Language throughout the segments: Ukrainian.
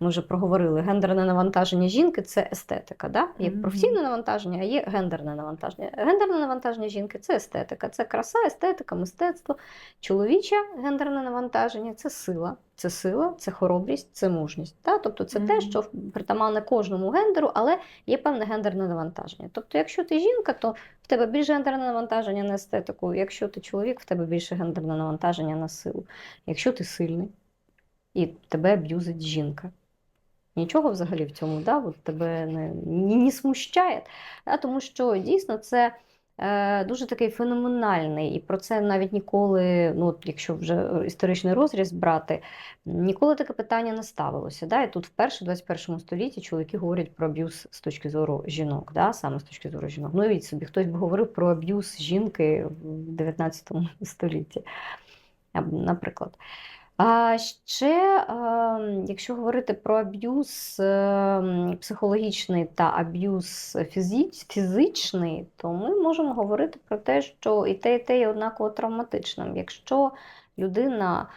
Ми вже проговорили, гендерне навантаження жінки це естетика. Да? Є професійне навантаження, а є гендерне навантаження. Гендерне навантаження жінки це естетика, це краса, естетика, мистецтво. Чоловіче гендерне навантаження це сила, це сила, це хоробрість, це мужність. Да? Тобто це те, що притаманне кожному гендеру, але є певне гендерне навантаження. Тобто, якщо ти жінка, то в тебе більше гендерне навантаження на естетику. Якщо ти чоловік, в тебе більше гендерне навантаження на силу. Якщо ти сильний і тебе аб'юзить жінка. Нічого взагалі в цьому, да? От тебе не, не, не смущає. Да? Тому що дійсно це е, дуже такий феноменальний, і про це навіть ніколи, ну якщо вже історичний розріз брати, ніколи таке питання не ставилося. Да? І тут вперше в 21 столітті чоловіки говорять про аб'юз з точки зору жінок, да? саме з точки зору жінок. Ну, уявіть собі, хтось би говорив про аб'юз жінки в 19 столітті, наприклад. А ще, е, якщо говорити про аб'юз е, психологічний та аб'юз фізичний, то ми можемо говорити про те, що і те, і те є однаково травматичним. Якщо людина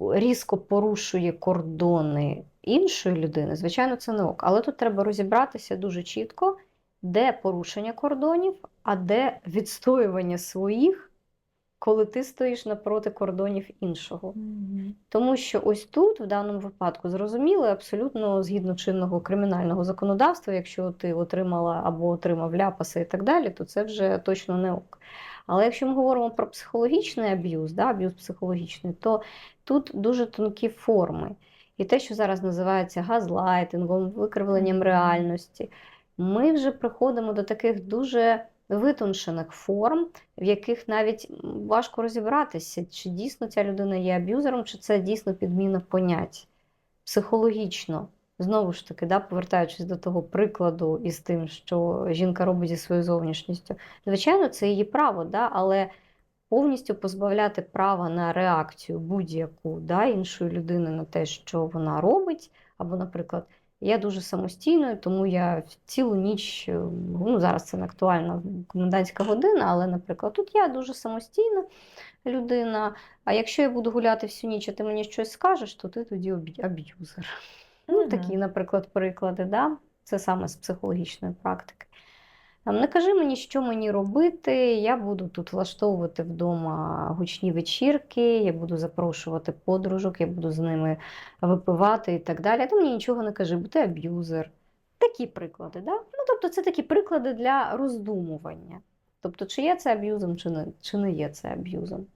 різко порушує кордони іншої людини, звичайно, це не ок. Але тут треба розібратися дуже чітко, де порушення кордонів, а де відстоювання своїх коли ти стоїш напроти кордонів іншого. Мгм. Тому що ось тут, в даному випадку, зрозуміло, абсолютно згідно чинного кримінального законодавства, якщо ти отримала або отримав ляпаси і так далі, то це вже точно не ок. Але якщо ми говоримо про психологічний аб'юз, да, аб'юз психологічний, то тут дуже тонкі форми. І те, що зараз називається газлайтингом, викривленням реальності, ми вже приходимо до таких дуже витончених форм, в яких навіть важко розібратися, чи дійсно ця людина є аб'юзером, чи це дійсно підміна понять. Психологічно, знову ж таки, да, повертаючись до того прикладу із тим, що жінка робить зі своєю зовнішністю, звичайно, це її право, да, але повністю позбавляти права на реакцію будь-яку да, іншої людини на те, що вона робить, або, наприклад, я дуже самостійною, тому я цілу ніч, е, ну зараз це не актуальна комендантська година, але, наприклад, тут я дуже самостійна людина. А якщо я буду гуляти всю ніч, а ти мені щось скажеш, то ти тоді аб'ю- аб'юзер. Ну, такі, наприклад, приклади, да? це саме з психологічної практики. Там, не кажи мені, що мені робити. Я буду тут влаштовувати вдома гучні вечірки, я буду запрошувати подружок, я буду з ними випивати і так далі. Ти мені нічого не кажи, бо ти аб'юзер. Такі приклади, да? Ну, тобто, це такі приклади для роздумування. Тобто, чи є це аб'юзом, чи не, чи не є це аб'юзом.